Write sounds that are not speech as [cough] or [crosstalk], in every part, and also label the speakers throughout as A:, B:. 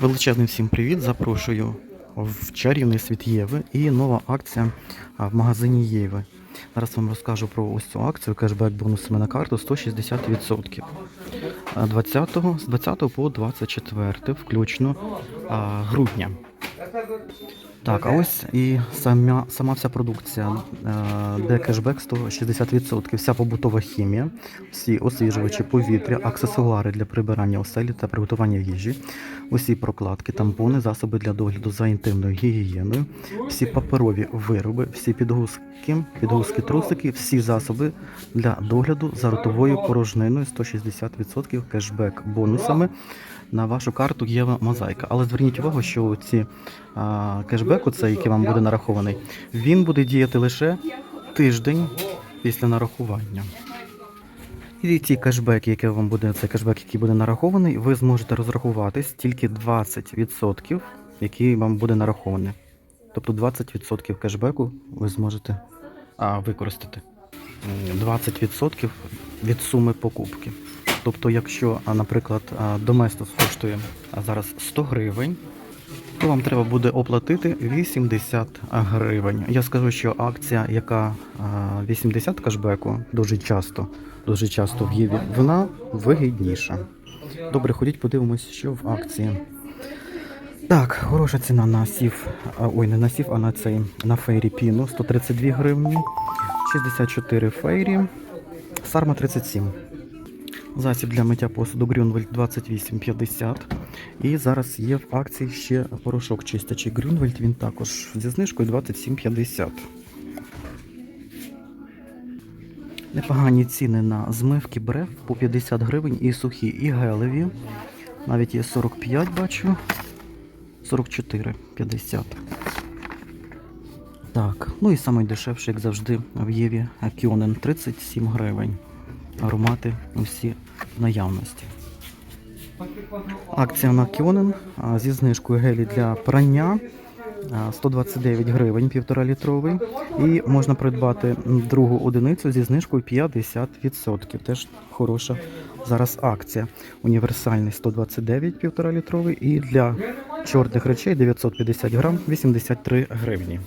A: Величезний всім привіт! Запрошую в чарівний світ Єви і нова акція в магазині Єви. Зараз вам розкажу про ось цю акцію кешбек бонусами на карту 160%. А, 20, з 20 по 24 включно грудня. Так, а ось і сама, сама вся продукція, е, де кешбек 160%. Вся побутова хімія, всі освіжувачі повітря, аксесуари для прибирання оселі та приготування їжі, усі прокладки, тампони, засоби для догляду за інтимною гігієною, всі паперові вироби, всі підгузки, підгузки трусики, всі засоби для догляду за ротовою порожниною 160% кешбек бонусами на вашу карту Єва Мозаїка. Але зверніть увагу, що ці а, кешбек, оцей, який вам буде нарахований, він буде діяти лише тиждень після нарахування. І ті кешбеки, які вам буде, цей кешбек, який буде нарахований, ви зможете розрахуватись тільки 20%, який вам буде нарахований. Тобто 20% кешбеку ви зможете а, використати. 20% від суми покупки. Тобто, якщо, наприклад, Доместос коштує зараз 100 гривень, то вам треба буде оплатити 80 гривень. Я скажу, що акція, яка 80 кешбеку, дуже часто, дуже часто в Єві, вона вигідніша. Добре, ходіть, подивимось, що в акції. Так, хороша ціна на сів. Ой, не на сів, а на цей на фейрі піну 132 гривні, 64 фейрі, сарма 37. Засіб для миття посуду Грюнвельд 28,50. І зараз є в акції ще порошок чистячий Грюнвельд, він також зі знижкою 27,50. Непогані ціни на змивки брев по 50 гривень і сухі, і гелеві. Навіть є 45, бачу. 44,50. Так, ну і найдешевший, як завжди, в Єві Кіонен 37 гривень. Аромати усі наявності. Акція на Кіонен зі знижкою гелі для прання 129 гривень, 1,5 літровий. І можна придбати другу одиницю зі знижкою 50%. Теж хороша зараз акція. Універсальний 129 1,5 літровий і для чорних речей 950 грам 83 гривні.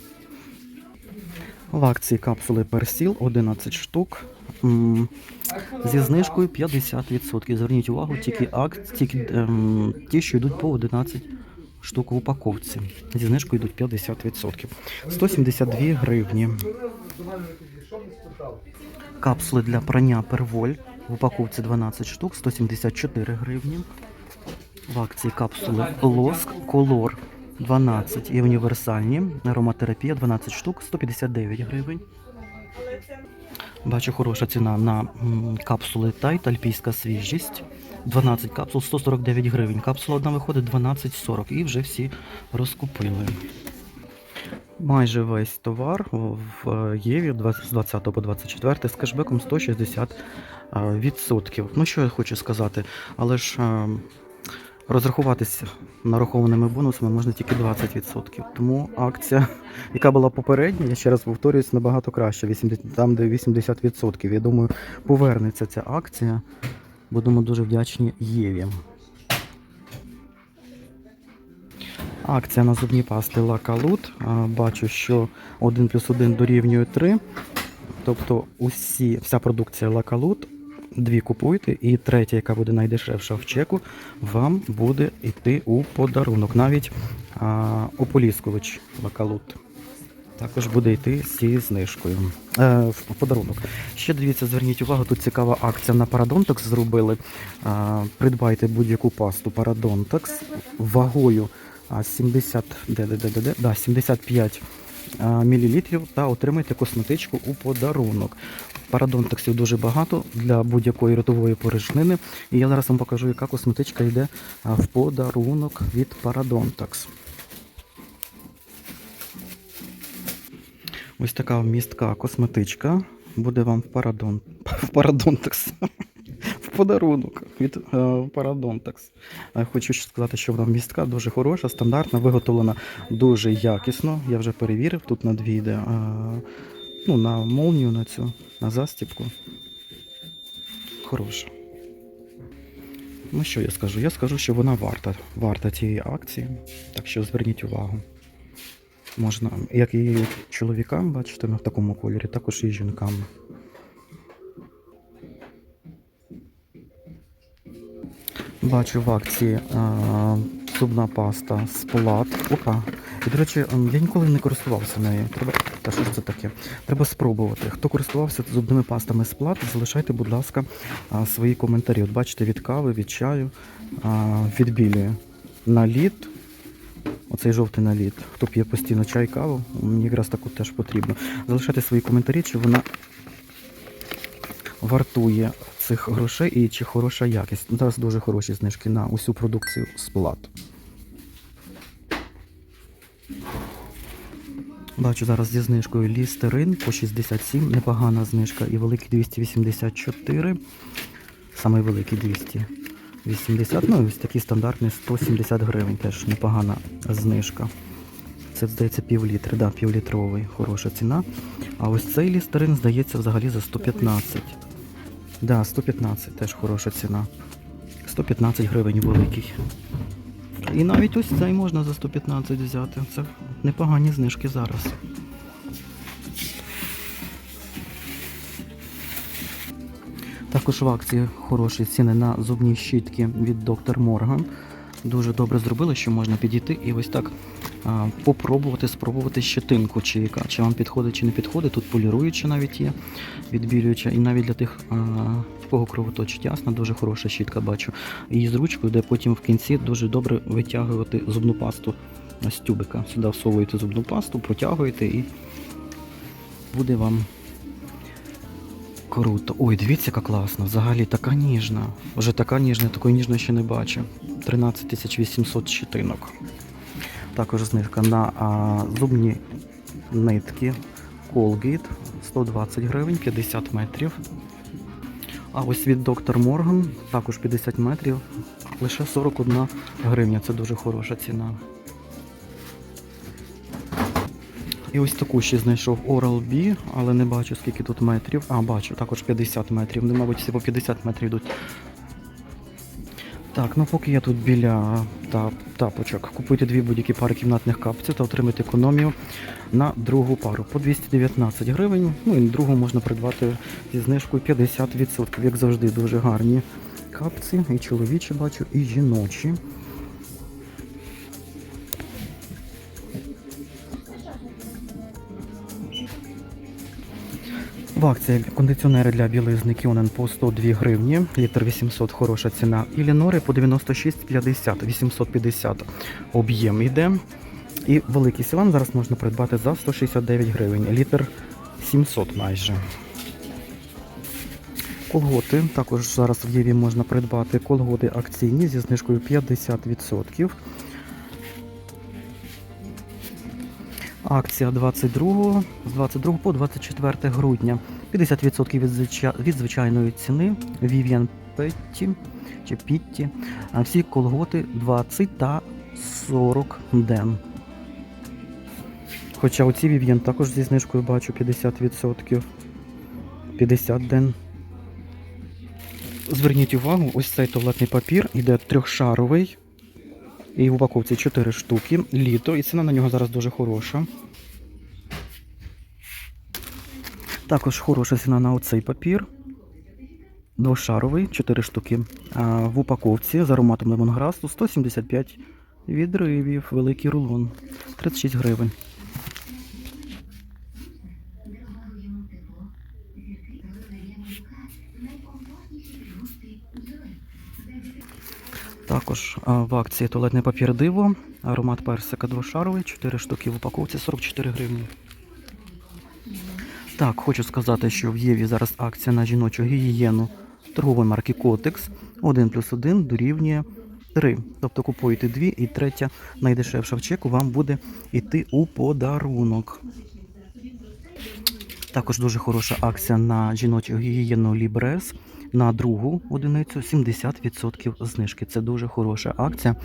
A: В акції капсули Персіл 11 штук. Зі знижкою 50%. Зверніть увагу, тільки акт, тільки ем, ті, що йдуть по 11 штук в упаковці. Зі знижкою йдуть 50%. 172 гривні. Капсули для прання перволь в упаковці 12 штук, 174 гривні. В акції капсули Лоск Колор 12 і універсальні. Ароматерапія 12 штук, 159 гривень. Бачу хороша ціна на капсули Тайт, альпійська свіжість. 12 капсул 149 гривень. Капсула одна виходить 12,40 і вже всі розкупили. Майже весь товар в е, Єві з 20 по 24 з кешбеком 160 е, відсотків. Ну що я хочу сказати, але ж е, розрахуватися нарахованими бонусами можна тільки 20%. Тому акція, яка була попередня, я ще раз повторююсь, набагато краще. 80, там, де 80%. Я думаю, повернеться ця акція. Будемо дуже вдячні Єві. Акція на зубні пасти Лакалут. Бачу, що 1 плюс 1 дорівнює 3. Тобто усі, вся продукція Лакалут, дві купуйте, і третя, яка буде найдешевша в чеку, вам буде йти у подарунок. Навіть а, ополіскувач Лакалут. Також буде йти з цією знижкою. Е, в подарунок. Ще дивіться, зверніть увагу, тут цікава акція на Paradontax зробили. А, придбайте будь-яку пасту Paradontax вагою а, 70, де, де, де, де, де, да, 75 мілілітрів та отримайте косметичку у подарунок. Парадонтаксів дуже багато для будь-якої ротової порожнини. І я зараз вам покажу, яка косметичка йде в подарунок від Paradontax. Ось така вмістка косметичка буде вам в Парадон... [laughs] в Парадонтекс. Подарунок від Парадонтекс. Е, Хочу сказати, що вона вмістка дуже хороша, стандартна, виготовлена дуже якісно. Я вже перевірив, тут на дві е, ну, на молнію на цю, на застіпку. Хороша. Ну що я скажу? Я скажу, що вона варта, варта цієї акції. Так що зверніть увагу. Можна, як і чоловікам, бачите, в такому кольорі, також і жінкам. Бачу в акції а, зубна паста Сплат. Опа. І, до речі, я ніколи не користувався нею. Треба. Та що ж це таке? Треба спробувати. Хто користувався зубними пастами Сплат, залишайте, будь ласка, а, свої коментарі. От бачите, від кави, від чаю, а, відбілює. Наліт. Оцей жовтий наліт. Хто п'є постійно чай, каву, мені якраз таку теж потрібно. Залишайте свої коментарі, чи вона вартує цих грошей і чи хороша якість. Зараз дуже хороші знижки на усю продукцію сплат. Бачу зараз зі знижкою лістерин по 67, непогана знижка і великий 284. Саме великий 280. Ну і ось такий стандартний 170 гривень, теж непогана знижка. Це, здається, пів літри, да, півлітровий, хороша ціна. А ось цей лістерин, здається, взагалі за 115. Да, 115 теж хороша ціна. 115 гривень великий. І навіть ось цей можна за 115 взяти. Це непогані знижки зараз. Також в акції хороші ціни на зубні щітки від Dr. Morgan. Дуже добре зробили, що можна підійти і ось так попробувати, спробувати щетинку, чи яка, чи вам підходить, чи не підходить. Тут поліруюча навіть є, відбілююча. І навіть для тих, в кого кровоточить ясно, дуже хороша щітка бачу. І з ручкою, де потім в кінці дуже добре витягувати зубну пасту з тюбика. Сюди всовуєте зубну пасту, протягуєте і буде вам Круто. Ой, дивіться, яка класна. Взагалі така ніжна. Вже така ніжна, такої ніжної ще не бачив. 13 800 щитинок. Також знижка на а, зубні нитки Colgate 120 гривень, 50 метрів. А ось від Dr. Morgan також 50 метрів, лише 41 гривня. Це дуже хороша ціна. І ось таку ще знайшов Oral-B, але не бачу скільки тут метрів. А, бачу, також 50 метрів. Вони, мабуть, всі по 50 метрів йдуть. Так, ну поки я тут біля тап, тапочок, купуйте дві будь-які пари кімнатних капців та отримайте економію на другу пару по 219 гривень. Ну і другу можна придбати зі знижкою 50%. Як завжди, дуже гарні капці. І чоловічі бачу, і жіночі. В акції кондиціонери для білизни Кіонен по 102 гривні, літр 800 хороша ціна. І лінори по 96,50, 850 об'єм йде. І великий сілан зараз можна придбати за 169 гривень, літр 700 майже. Колготи також зараз в Єві можна придбати колготи акційні зі знижкою 50%. Акція 22, з 22 по 24 грудня. 50% від, звича- від звичайної ціни Vivian Petty чи Pitty. Всі колготи 20 та 40 ден. Хоча оці Vivian також зі знижкою бачу 50%. 50 ден. Зверніть увагу, ось цей туалетний папір іде трьохшаровий. І в упаковці 4 штуки. Літо, і ціна на нього зараз дуже хороша. Також хороша ціна на оцей папір. Двошаровий, 4 штуки. А в упаковці з ароматом лемонграсу 175 відривів, великий рулон. 36 гривень. Також в акції туалетний папір диво, аромат персика двошаровий, 4 штуки в упаковці 44 гривні. Так, хочу сказати, що в Єві зараз акція на жіночу гігієну торгової марки Котекс 1 плюс 1 дорівнює 3. Тобто купуєте дві і третя найдешевша в чеку вам буде йти у подарунок. Також дуже хороша акція на жіночу гігієну Лібрес. На другу одиницю 70% знижки. Це дуже хороша акція,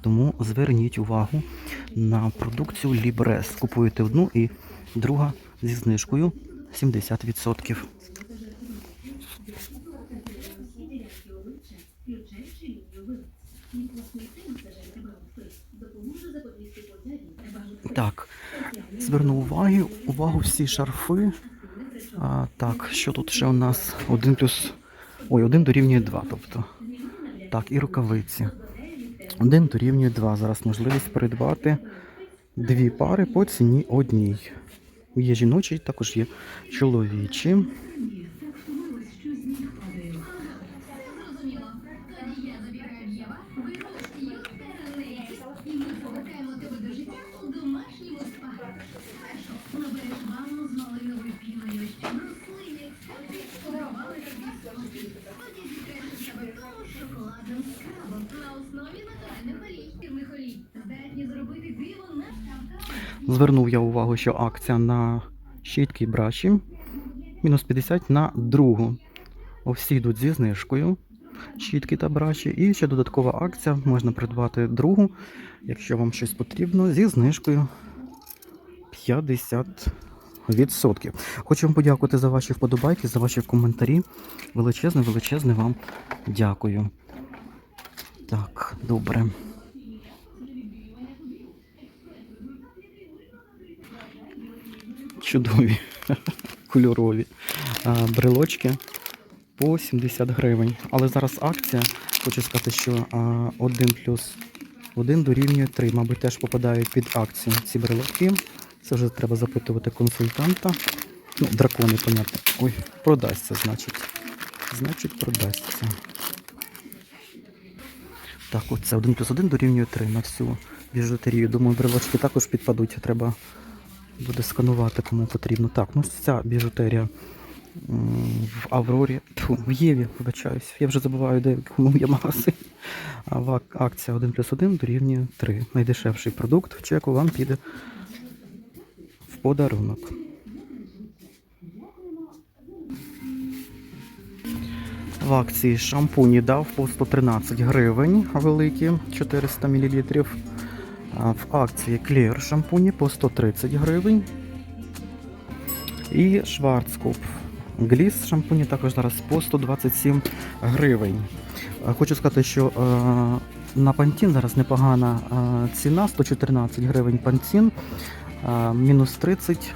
A: тому зверніть увагу на продукцію Лібрес. Купуєте одну і друга зі знижкою 70%. Так, зверну увагу, увагу всі шарфи. А, так, що тут ще у нас? Один плюс. Ой, один дорівнює 2, тобто. Так, і рукавиці. Один дорівнює 2. Зараз можливість придбати дві пари по ціні одній. Є жіночі, також є чоловічі. Звернув я увагу, що акція на щітки браші мінус 50 на другу. Всі йдуть зі знижкою. Щітки та браші. І ще додаткова акція. Можна придбати другу, якщо вам щось потрібно, зі знижкою 50%. Хочу вам подякувати за ваші вподобайки, за ваші коментарі. Величезне, величезне вам дякую. Так, добре. Чудові, [laughs] кольорові брелочки по 70 гривень. Але зараз акція, хочу сказати, що а, 1 плюс 1 дорівнює 3. Мабуть, теж попадають під акцію ці брелоки. Це вже треба запитувати консультанта. Ну, дракони, понятно. Ой, продасться, значить. Значить, продасться. Так, оце 1 плюс 1 дорівнює 3 на всю біжутерію. Думаю, брелочки також підпадуть. Треба буде сканувати, кому потрібно. Так, ну ця біжутерія в Аврорі, тьфу, в Єві, вибачаюсь. Я вже забуваю, де кому є магазин. Акція 1 плюс 1 дорівнює 3. Найдешевший продукт в чеку вам піде подарунок. В акції шампуні дав по 113 гривень великі 400 мл. В акції Clear шампуні по 130 гривень. І Schwarzkopf Гліс шампуні також зараз по 127 гривень. Хочу сказати, що е, на Pantene зараз непогана е, ціна 114 гривень е, мінус 30.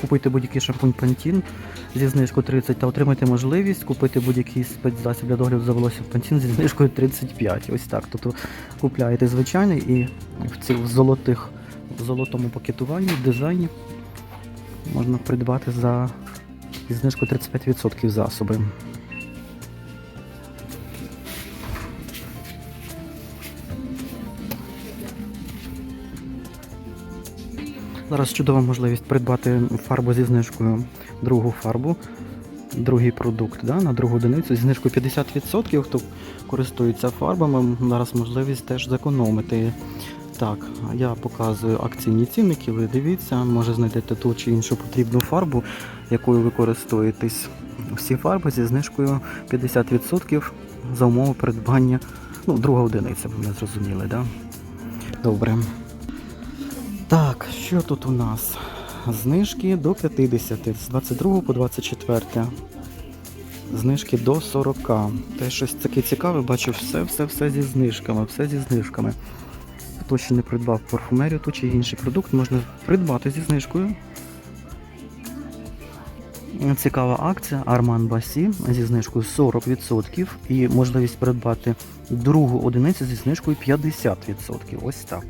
A: Купуйте будь-який шампунь Pantene зі знижкою 30 та отримайте можливість купити будь-який спецзасіб для догляду за волоссям Pantene зі знижкою 35. Ось так. Тобто купляєте звичайний і в цих золотих в золотому пакетуванні, дизайні можна придбати за зі знижкою 35% засоби. Зараз чудова можливість придбати фарбу зі знижкою, другу фарбу, другий продукт да, на другу одиницю зі знижкою 50%. Хто користується фарбами, зараз можливість теж зекономити. Так, я показую акційні цінники, ви дивіться, може знайдете ту чи іншу потрібну фарбу, якою ви користуєтесь. Всі фарби зі знижкою 50% за умови придбання. Ну, друга одиниця, ви зрозуміли, да? Добре. Так, що тут у нас? Знижки до 50, з 22 по 24. Знижки до 40. Те щось таке цікаве, бачу все, все, все зі знижками, все зі знижками. Хто ще не придбав парфумерію, ту чи інший продукт можна придбати зі знижкою. Цікава акція Armand Басі зі знижкою 40% і можливість придбати другу одиницю зі знижкою 50%. Ось так.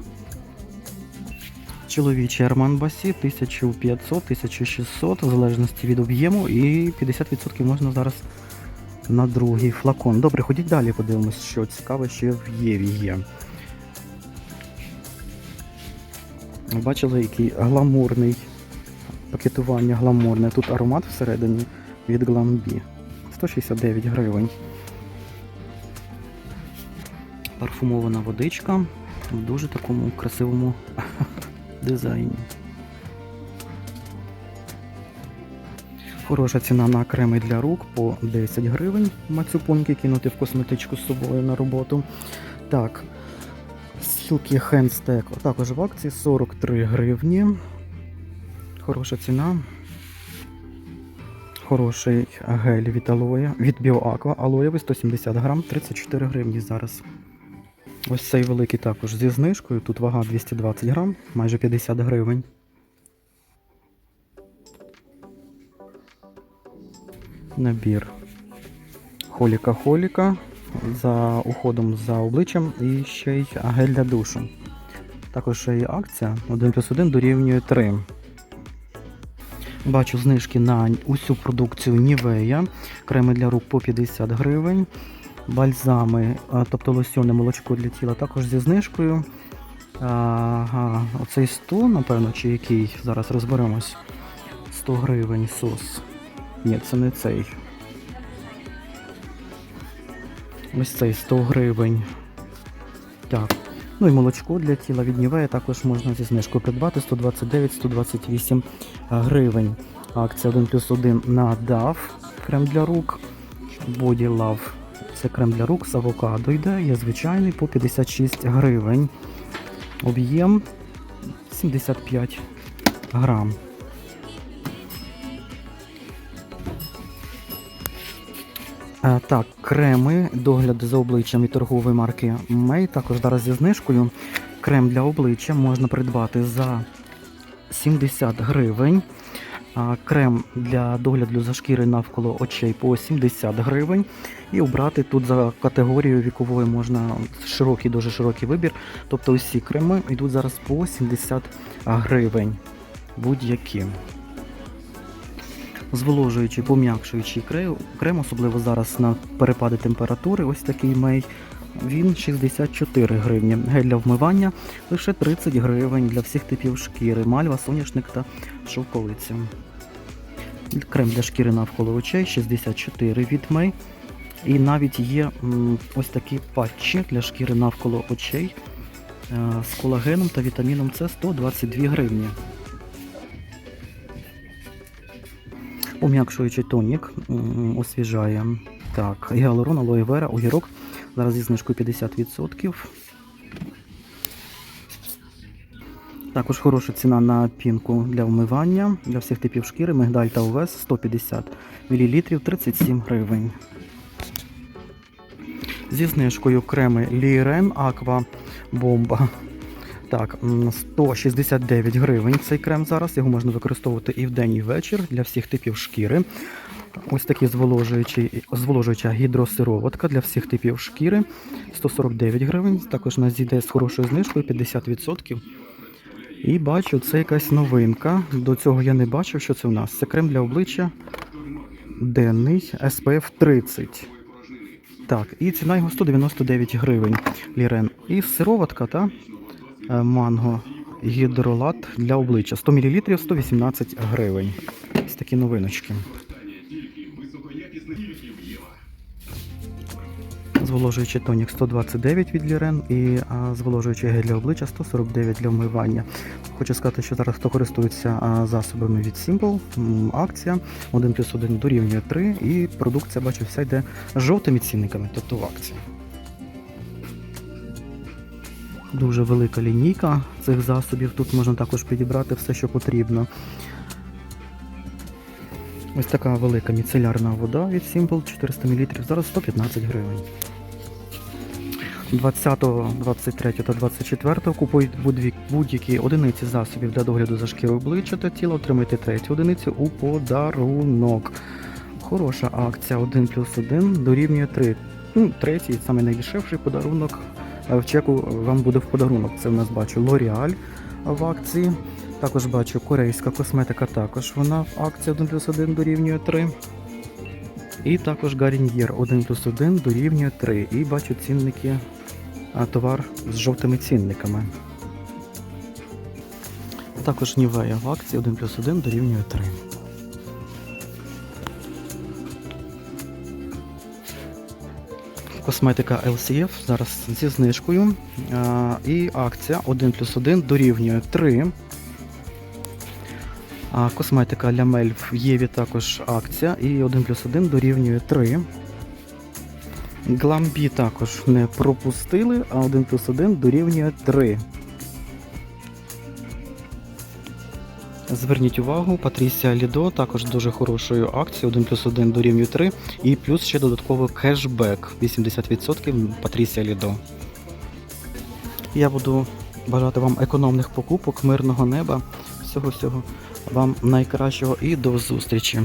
A: Чоловічий Арман Басі 1500-1600, в залежності від об'єму, і 50% можна зараз на другий флакон. Добре, ходіть далі, подивимось, що цікаве ще в Єві є. Бачили, який гламурний пакетування гламурне. Тут аромат всередині від Glambi. 169 гривень. Парфумована водичка в дуже такому красивому дизайні. Хороша ціна на креми для рук по 10 гривень. Мацюпоньки кинути в косметичку з собою на роботу. Так, Silky Hand також в акції 43 гривні. Хороша ціна. Хороший гель від алоє, від BioAqua, алоєвий 170 грам, 34 гривні зараз. Ось цей великий також зі знижкою. Тут вага 220 грам, майже 50 гривень. Набір холіка-холіка за уходом за обличчям і ще й гель для душу. Також ще є акція 1 плюс 1 дорівнює 3. Бачу знижки на усю продукцію Нівея, креми для рук по 50 гривень, бальзами, тобто лосьоне молочко для тіла, також зі знижкою. Ага, оцей 100, напевно, чи який, зараз розберемось. 100 гривень сос. Ні, це не цей. Ось цей 100 гривень. Так. Ну і молочко для тіла від Нівея також можна зі знижкою придбати 129-128 гривень. Акція 1 плюс 1 на DAF, крем для рук. Body Love. Це крем для рук з авокадо йде, є звичайний по 56 гривень. Об'єм 75 грам. Е, Так, креми, догляд за обличчям від торгової марки May, також зараз зі знижкою. Крем для обличчя можна придбати за 70 гривень. Крем для догляду за шкіри навколо очей по 70 гривень. І обрати тут за категорією вікової можна широкий, дуже широкий вибір. Тобто усі креми йдуть зараз по 70 гривень. Будь-які зволожуючий, пом'якшуючий крем, крем, особливо зараз на перепади температури, ось такий мей. Він 64 гривні. Гель для вмивання лише 30 гривень для всіх типів шкіри, мальва, соняшник та шовковиця. Крем для шкіри навколо очей 64 від Мей. І навіть є ось такі патчі для шкіри навколо очей е, з колагеном та вітаміном С 122 гривні. Пом'якшуючий тонік освіжає. Так, гіалурон, алоє вера, огірок. Зараз зі знижкою 50%. Також хороша ціна на пінку для вмивання для всіх типів шкіри, мигдаль та овес 150 мл 37 гривень. Зі знижкою креми Лірен Аква Бомба. Так, 169 гривень цей крем зараз. Його можна використовувати і вдень, і ввечір для всіх типів шкіри. Ось зволожуючий, зволожуюча гідросироватка для всіх типів шкіри 149 гривень. Також у нас зійде з хорошою знижкою 50%. І бачу, це якась новинка. До цього я не бачив, що це в нас. Це крем для обличчя денний SPF 30. Так, і ціна його 199 гривень. Лірен. І сироватка та е, манго гідролат для обличчя 100 мл 118 гривень. Ось такі новиночки. Зволожуючий тонік 129 від Лірен і зволожуючий гель для обличчя 149 для вмивання. Хочу сказати, що зараз хто користується засобами від Simple, акція 1 плюс 1 дорівнює 3 і продукція, бачу, вся йде жовтими цінниками, тобто в акції. Дуже велика лінійка цих засобів. Тут можна також підібрати все, що потрібно. Ось така велика міцелярна вода від Simple 400 мл, зараз 115 гривень. 20, 23 та 24 купують будь- будь-які одиниці засобів для догляду за шкірою обличчя та тіла, отримайте третю одиницю у подарунок. Хороша акція 1 плюс 1 дорівнює 3. Ну, третій, саме найдешевший подарунок е, в чеку вам буде в подарунок. Це в нас бачу L'Oreal в акції. Також бачу корейська косметика, також вона в акції 1 плюс 1 дорівнює 3. І також Гарньєр 1 плюс 1 дорівнює 3. І бачу цінники, товар з жовтими цінниками. Також Нівея в акції 1 плюс 1 дорівнює 3. Косметика LCF зараз зі знижкою. А, І акція 1 плюс 1 дорівнює 3. А косметика Лямель в Єві також акція. І 1 плюс 1 дорівнює 3. Гламбі також не пропустили, а 1 плюс 1 дорівнює 3. Зверніть увагу, Патрісія Лідо також дуже хорошою акцією 1 плюс 1 дорівнює 3. І плюс ще додатково кешбек 80% Патрісія Лідо. Я буду бажати вам економних покупок, мирного неба, всього всього вам найкращого і до зустрічі.